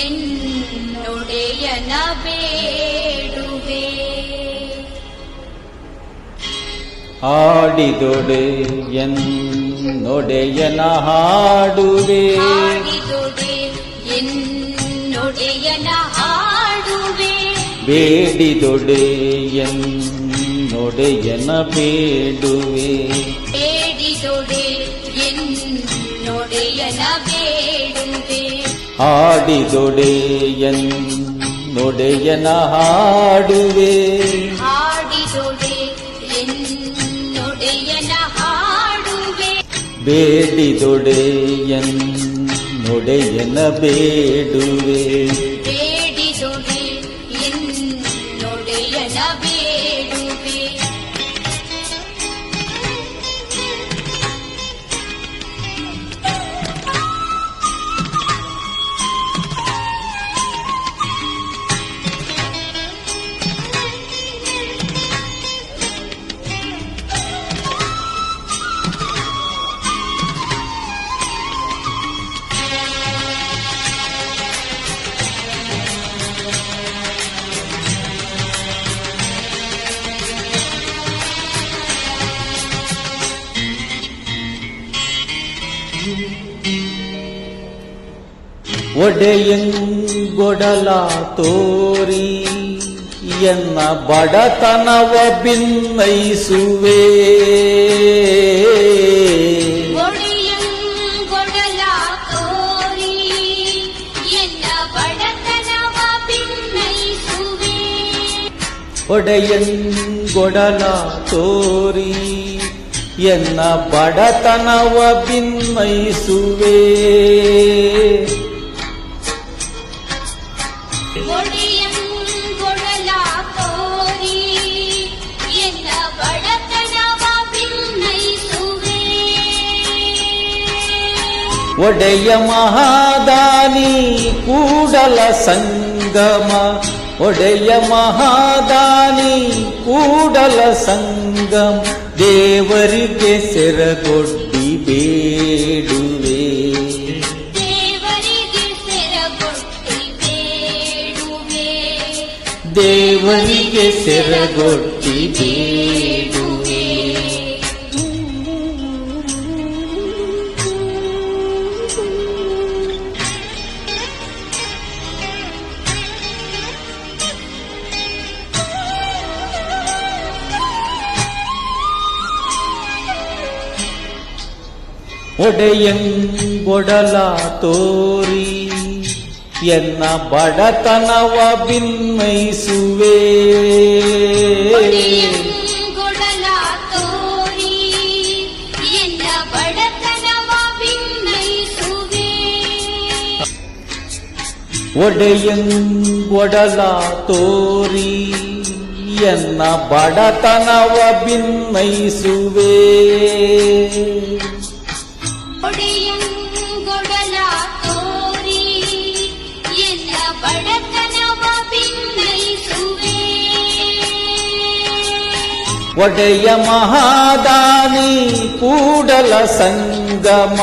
ಎನ್ನೊಡೆಯನ ಬೇಡುವೆ ಆಡಿದೊಡೆ ಎನ್ನೊಡೆಯನ ಹಾಡುವೆ ಆಡಿದೊಡೆ ಎನ್ನೊಡೆಯನ ಹಾಡುವೆ ಬೇಡಿದೊಡೆ ಎನ್ನೊಡೆಯನ ಬೇಡುವೆ ಬೇಡಿದೊಡೆ ಎನ್ನೊಡೆಯನ ಹಾಡಿದೊಡೆಯನ್ ನೊಡೆಯನ ಹಾಡುವೆ. ಬೇಡಿ ಬೇಡಿದೊಡೆಯನ್ ನೊಡೆಯನ ಬೇಡುವೆ. ಒಡೆಯಂಗೊಡಲ ತೋರಿ ಎನ್ನ ಬಡತನವ ಭಿನ್ನೈಸುವೆ ಒಡೆಯಂಗೊಡಲ ತೋರಿ ಎನ್ನ ಬಡತನವ ಭಿನ್ನೈಸುವೆ ಒಡೆಯಂಗೊಡಲ ತೋರಿ ಎನ್ನ ಬಡತನವ ಭಿನ್ನೈಸುವೆ ಒಡೆಯಂಗೊಡಲ ತೋರಿ ಎನ್ನ ಬಡತನವ ಭಿನ್ನೈಸುವೆ ಒಡೆಯ ಮಹಾದಾನಿ ಕೂಡಲ ಸಂಗಮ ಒಡೆಯ ಮಹಾದಾನಿ ಕೂಡಲ ಸಂಗಮ ದೇವರಿಗೆ ಸೆರಗೊಡ್ಡಿ ಬೇಡುವೆ. ದೇವರಿಗೆ ಸೆರಗೊಟ್ಟಿ ಬೇಡುವೆ. ದೇವರಿಗೆ ಸೆರಗೊಡ್ಡಿ ಬೇಡುವೆ. ಒಡೆಯಂಗೊಡಲ ತೋರಿ ಎನ್ನ ಬಡತನವ ಭಿನ್ನೈಸುವೆ ಒಡೆಯಂಗೊಡಲ ತೋರಿ ಎನ್ನ ಬಡತನವ ಭಿನ್ನೈಸುವೆ ಒಡೆಯ ಮಹಾದಾನಿ ಕೂಡಲ ಸಂಗಮ.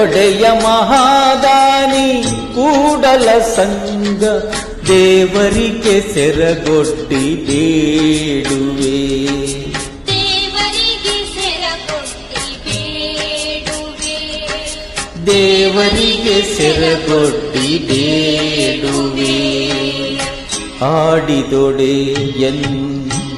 ಒಡೆಯ ಮಹಾದಾನಿ ಕೂಡಲ ಸಂಗ. ದೇವರಿಗೆ ಸೆರಗೊಟ್ಟಿ ಬೇಡುವೆ. ದೇವರಿಗೆ ಸೆರಗೊಟ್ಟಿ ಬೇಡುವೆ. ದೇವರಿಗೆ ಸೆರಗೊಡ್ಡಿ ಬೇಡುವೆ. ಆಡಿದೊಡೆ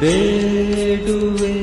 ಬೇಡುವೆ